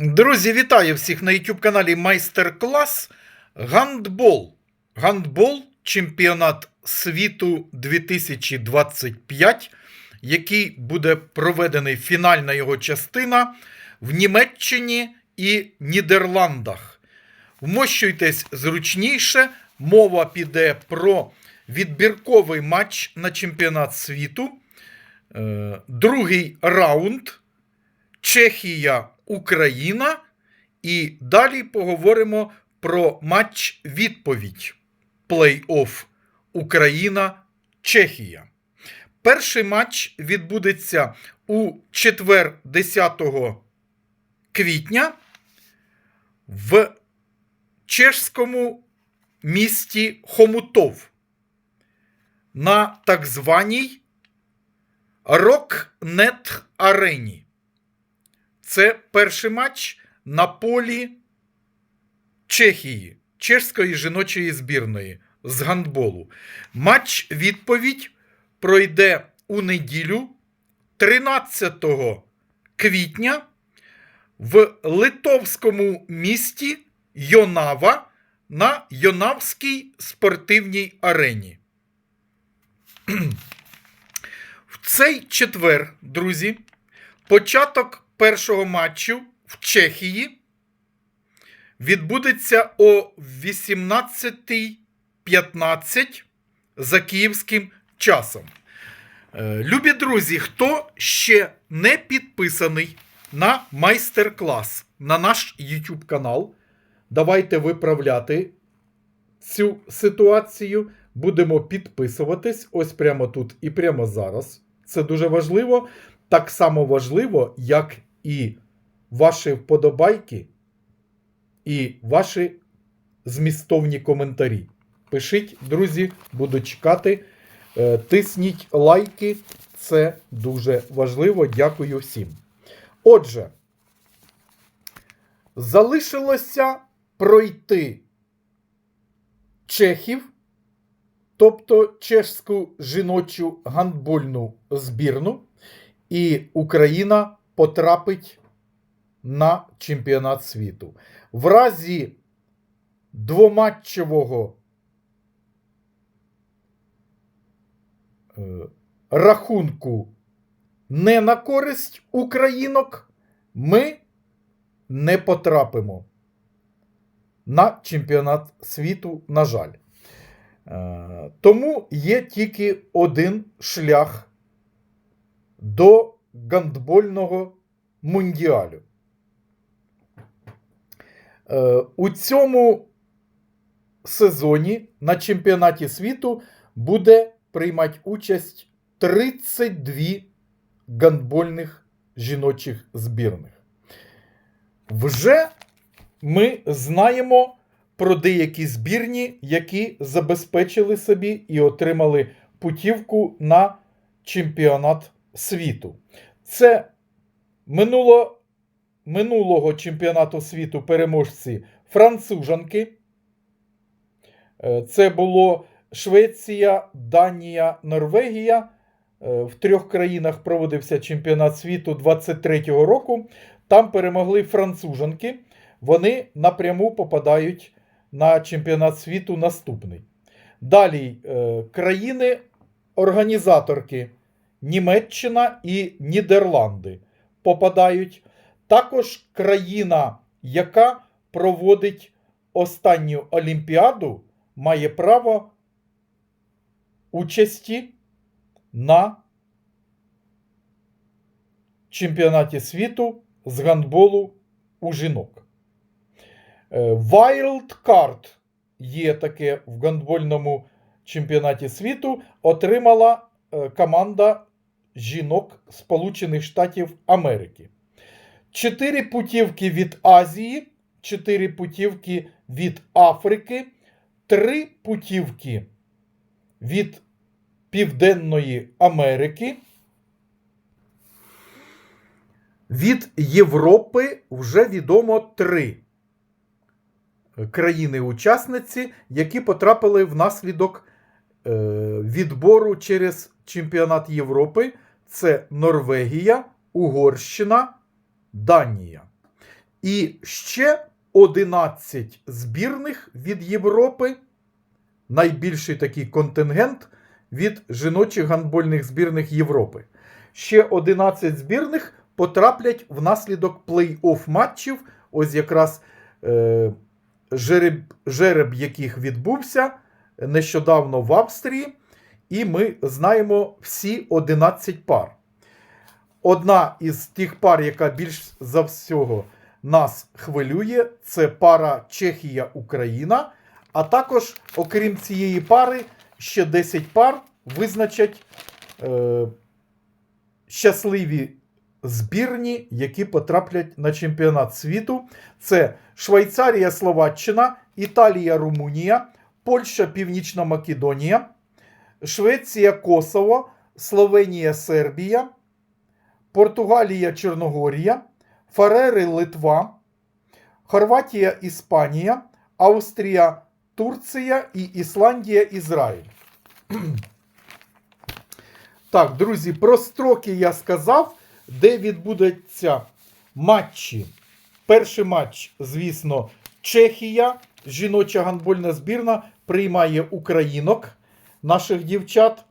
Друзі, вітаю всіх на YouTube каналі Майстер-клас Гандбол. Гандбол чемпіонат світу 2025, який буде проведений фінальна його частина в Німеччині і Нідерландах. Вмощуйтесь зручніше. Мова піде про відбірковий матч на чемпіонат світу. Е, Другий раунд. Чехія, Україна. І далі поговоримо про матч відповідь плей-офф Україна, Чехія. Перший матч відбудеться у четвер 10 квітня в чешському місті Хомутов на так званій Рокнет Арені. Це перший матч на полі Чехії, чешської жіночої збірної з гандболу. Матч відповідь пройде у неділю 13 квітня в литовському місті Йонава на Йонавській спортивній арені. В цей четвер, друзі, початок першого матчу в Чехії відбудеться о 18.15 за київським часом. Е, Любі друзі, хто ще не підписаний на майстер-клас на наш YouTube канал, давайте виправляти цю ситуацію. Будемо підписуватись ось прямо тут і прямо зараз. Це дуже важливо. Так само важливо, як і ваші вподобайки, і ваші змістовні коментарі. Пишіть, друзі, буду чекати. Е, Тисніть лайки, це дуже важливо. Дякую всім. Отже, залишилося пройти чехів, тобто чешську жіночу гандбольну збірну, і Україна потрапить на чемпіонат світу. В разі двоматчевого е, рахунку не на користь українок, ми не потрапимо на чемпіонат світу, на жаль. Е, Тому є тільки один шлях до гандбольного мундіалю. Е, У цьому сезоні на чемпіонаті світу буде приймати участь 32 гандбольних жіночих збірних. Вже ми знаємо про деякі збірні, які забезпечили собі і отримали путівку на чемпіонат світу. Це минуло, минулого чемпіонату світу переможці францужанки. Е, Це було Швеція, Данія, Норвегія. Е, В трьох країнах проводився чемпіонат світу 23-го року. Там перемогли францужанки. Вони напряму попадають на чемпіонат світу наступний. Далі е, країни-організаторки Німеччина і Нідерланди попадають. Також країна, яка проводить останню Олімпіаду, має право участі на чемпіонаті світу з гандболу у жінок. Е, Wild Card є таке в гандбольному чемпіонаті світу. Отримала е, команда жінок Сполучених Штатів Америки. Чотири путівки від Азії, чотири путівки від Африки, три путівки від Південної Америки. Від Європи вже відомо три країни-учасниці, які потрапили внаслідок е, відбору через Чемпіонат Європи. Це Норвегія, Угорщина, Данія. І ще 11 збірних від Європи, найбільший такий контингент від жіночих гандбольних збірних Європи. Ще 11 збірних потраплять внаслідок плей-офф матчів. Ось якраз е, жереб, жереб яких відбувся нещодавно в Австрії, і ми знаємо всі 11 пар. Одна із тих пар, яка більш за всього нас хвилює, це пара Чехія-Україна. А також, окрім цієї пари, ще 10 пар визначать е, щасливі збірні, які потраплять на чемпіонат світу. Це Швейцарія, Словаччина, Італія, Румунія, Польща, Північна Македонія, Швеція, Косово, Словенія, Сербія, Португалія, Чорногорія, Фарери, Литва, Хорватія, Іспанія, Австрія, Турція і Ісландія, Ізраїль. Так, друзі, про строки я сказав, де відбудуться матчі. Перший матч, звісно, Чехія. Жіноча гандбольна збірна приймає українок наших дівчат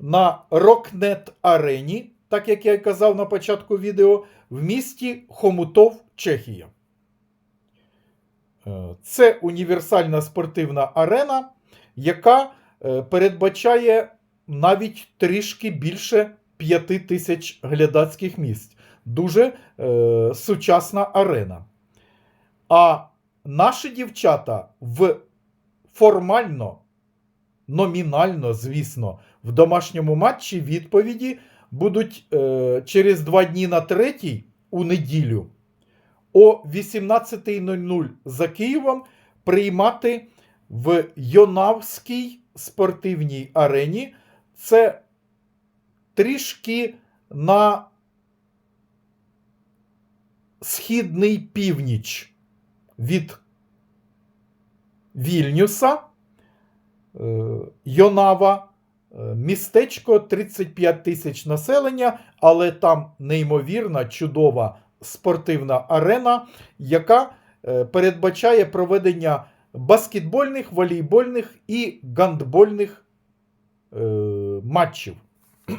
на Рокнет Арені, так як я казав на початку відео, в місті Хомутов, Чехія. Е, Це універсальна спортивна арена, яка е, передбачає навіть трішки більше 5 тисяч глядацьких місць. Дуже е, сучасна арена. А наші дівчата в формально, номінально, звісно, в домашньому матчі відповіді будуть е, через два дні на третій у неділю о 18.00 за Києвом приймати в Йонавській спортивній арені. Це трішки на східний північ від Вільнюса, Йонава, е, містечко 35 тисяч населення, але там неймовірна, чудова спортивна арена, яка е, передбачає проведення баскетбольних, волейбольних і гандбольних е, матчів.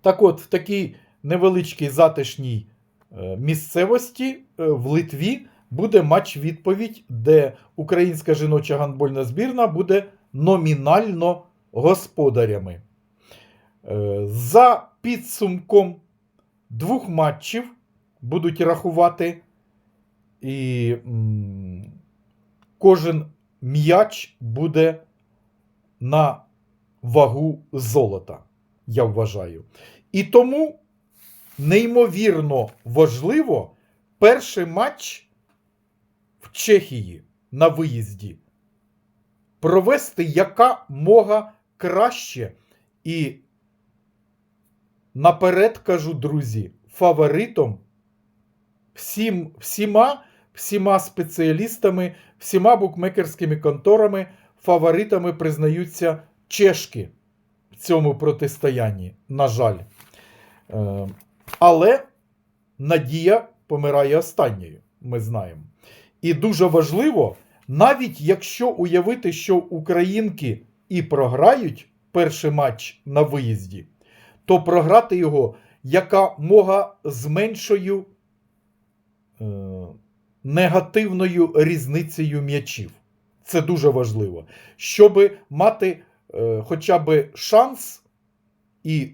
Так от, в такій невеличкій затишній е, місцевості е, в Литві буде матч-відповідь, де українська жіноча гандбольна збірна буде номінально господарями. Е, За підсумком двох матчів будуть рахувати, і кожен м'яч буде на вагу золота, я вважаю. І тому неймовірно важливо перший матч в Чехії на виїзді провести яка мога краще. І наперед кажу, друзі, фаворитом всім, всіма, всіма спеціалістами, всіма букмекерськими конторами фаворитами признаються чешки в цьому протистоянні, на жаль. Е, Але надія помирає останньою, ми знаємо. І дуже важливо, навіть якщо уявити, що українки і програють перший матч на виїзді, то програти його якомога з меншою е, негативною різницею м'ячів. Це дуже важливо. Щоб мати е, хоча б шанс і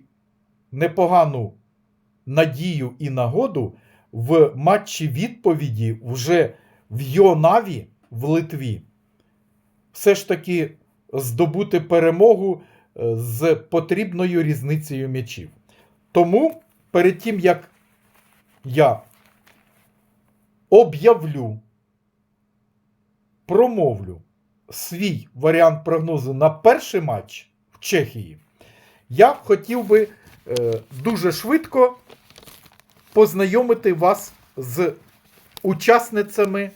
непогану надію і нагоду в матчі відповіді вже в Йонаві в Литві. Все ж таки здобути перемогу е, з потрібною різницею м'ячів. Тому перед тим, як я об'явлю, промовлю свій варіант прогнозу на перший матч в Чехії, я хотів би е, дуже швидко познайомити вас з учасницями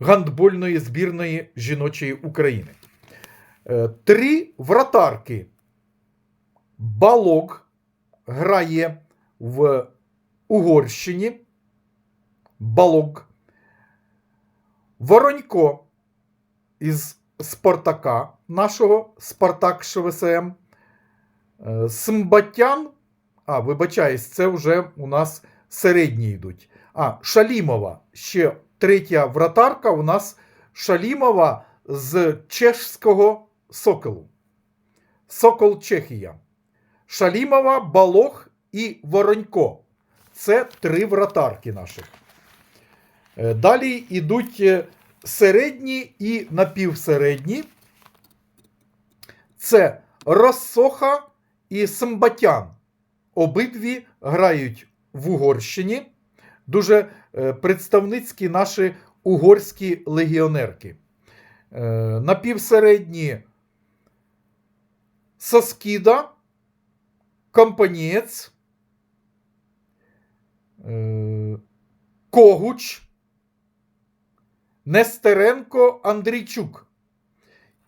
гандбольної збірної жіночої України. Е, Три вратарки. Балок грає в Угорщині. Балог, Воронько із Спартака, нашого Спартак ШВСМ, е, Смбатян, а, вибачаюсь, це вже у нас середні йдуть. А, Шалімова, ще третя вратарка у нас Шалімова з чешського Соколу. Сокол Чехія. Шалімова, Балог і Воронько. Це три вратарки наших. Е, Далі йдуть е, середні і напівсередні. Це Росоха і Самбатян. Обидві грають в Угорщині. Дуже е, представницькі наші угорські легіонерки. Е, Напівсередні Соскіда, Компанієць, е, Когуч, Нестеренко Андрійчук.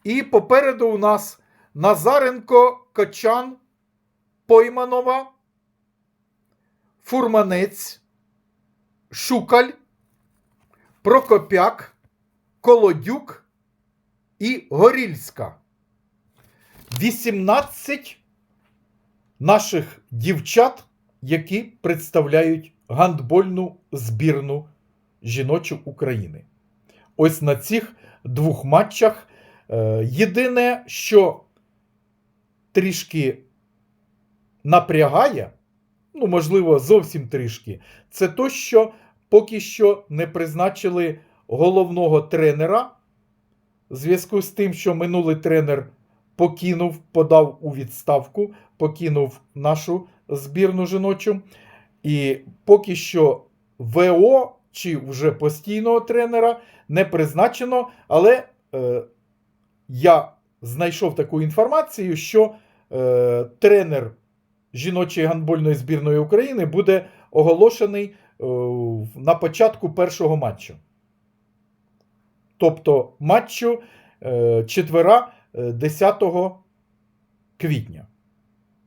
І попереду у нас Назаренко Кочан, Пойманова, Фурманець, Шукаль, Прокопяк, Колодюк і Горільська. 18 наших дівчат, які представляють гандбольну збірну жіночу України. Ось на цих двох матчах. Е, Єдине, що трішки напрягає, ну, можливо, зовсім трішки, це то, що поки що не призначили головного тренера. В зв'язку з тим, що минулий тренер покинув, подав у відставку, покинув нашу збірну жіночу. І поки що ВО чи вже постійного тренера не призначено, але е, я знайшов таку інформацію, що е, тренер жіночої гандбольної збірної України буде оголошений на початку першого матчу. Тобто матчу е, четвера е, 10 квітня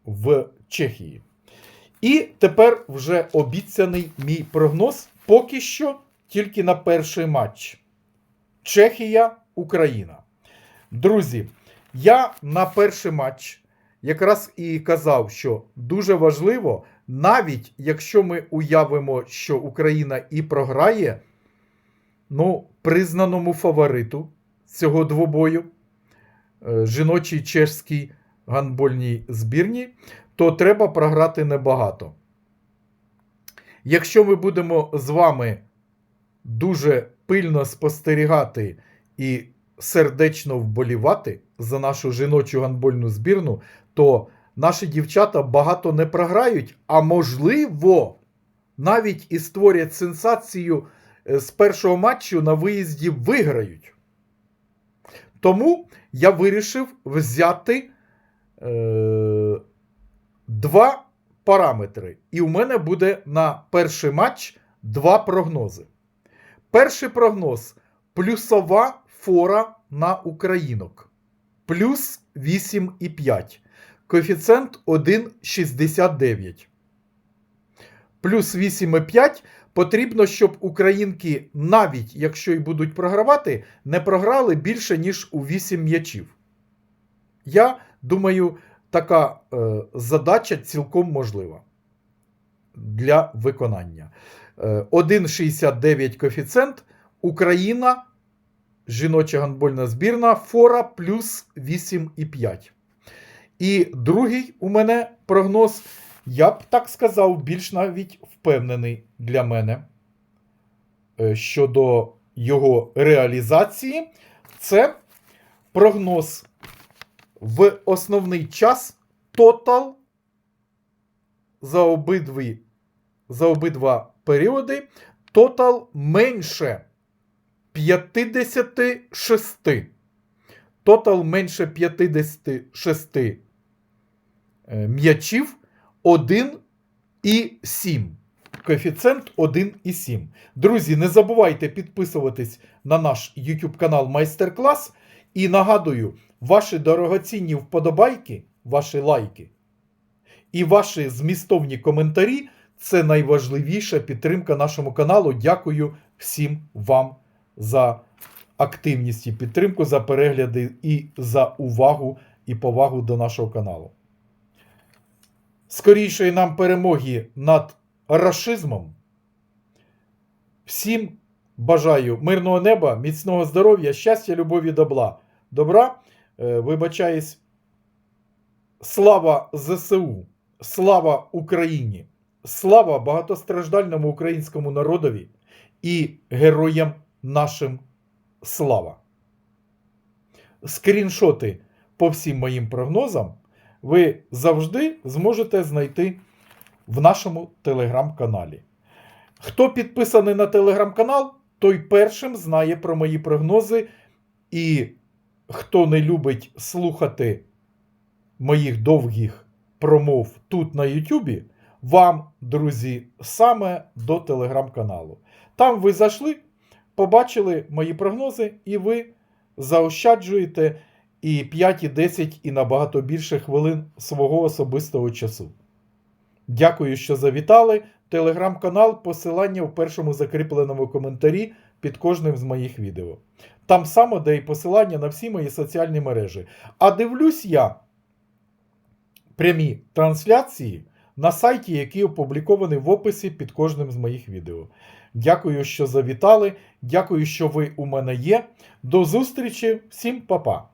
в Чехії. І тепер вже обіцяний мій прогноз поки що тільки на перший матч. Чехія, Україна. Друзі, я на перший матч якраз і казав, що дуже важливо, навіть якщо ми уявимо, що Україна і програє, ну, признаному фавориту цього двобою, е, жіночій чешській гандбольній збірні, то треба програти небагато. Якщо ми будемо з вами дуже пильно спостерігати і сердечно вболівати за нашу жіночу гандбольну збірну, то наші дівчата багато не програють, а можливо, навіть і створять сенсацію е, з першого матчу на виїзді виграють. Тому я вирішив взяти е, два параметри. І у мене буде на перший матч два прогнози. Перший прогноз плюсова фора на українок. Плюс 8,5. Коефіцієнт 1,69. Плюс 8,5 потрібно, щоб українки, навіть якщо й будуть програвати, не програли більше, ніж у 8 м'ячів. Я думаю, така е, задача цілком можлива для виконання. Е, 1,69 коефіцієнт. Україна, жіноча гандбольна збірна, фора плюс 8,5. І другий у мене прогноз, я б так сказав, більш навіть впевнений для мене е, щодо його реалізації. Це прогноз в основний час тотал за за обидва періоди. Тотал менше 56. Тотал менше 56 е, м'ячів 1,7. Коефіцієнт 1,7. Друзі, не забувайте підписуватись на наш YouTube канал Майстер-клас. І нагадую, ваші дорогоцінні вподобайки, ваші лайки і ваші змістовні коментарі Це найважливіша підтримка нашому каналу. Дякую всім вам за активність і підтримку, за перегляди і за увагу і повагу до нашого каналу. Скорішої нам перемоги над рашизмом. Всім бажаю мирного неба, міцного здоров'я, щастя, любові, добра. Добра, е, вибачаюсь, слава ЗСУ, слава Україні, слава багатостраждальному українському народові і героям нашим слава. Скріншоти по всім моїм прогнозам ви завжди зможете знайти в нашому телеграм-каналі. Хто підписаний на телеграм-канал, той першим знає про мої прогнози. І хто не любить слухати моїх довгих промов тут на Ютубі, вам, друзі, саме до телеграм-каналу. Там ви зайшли, побачили мої прогнози, і ви заощаджуєте і 5, і 10, і набагато більше хвилин свого особистого часу. Дякую, що завітали. Телеграм-канал, посилання в першому закріпленому коментарі під кожним з моїх відео. Там само, де і посилання на всі мої соціальні мережі. А дивлюсь я прямі трансляції на сайті, який опублікований в описі під кожним з моїх відео. Дякую, що завітали. Дякую, що ви у мене є. До зустрічі. Всім па-па.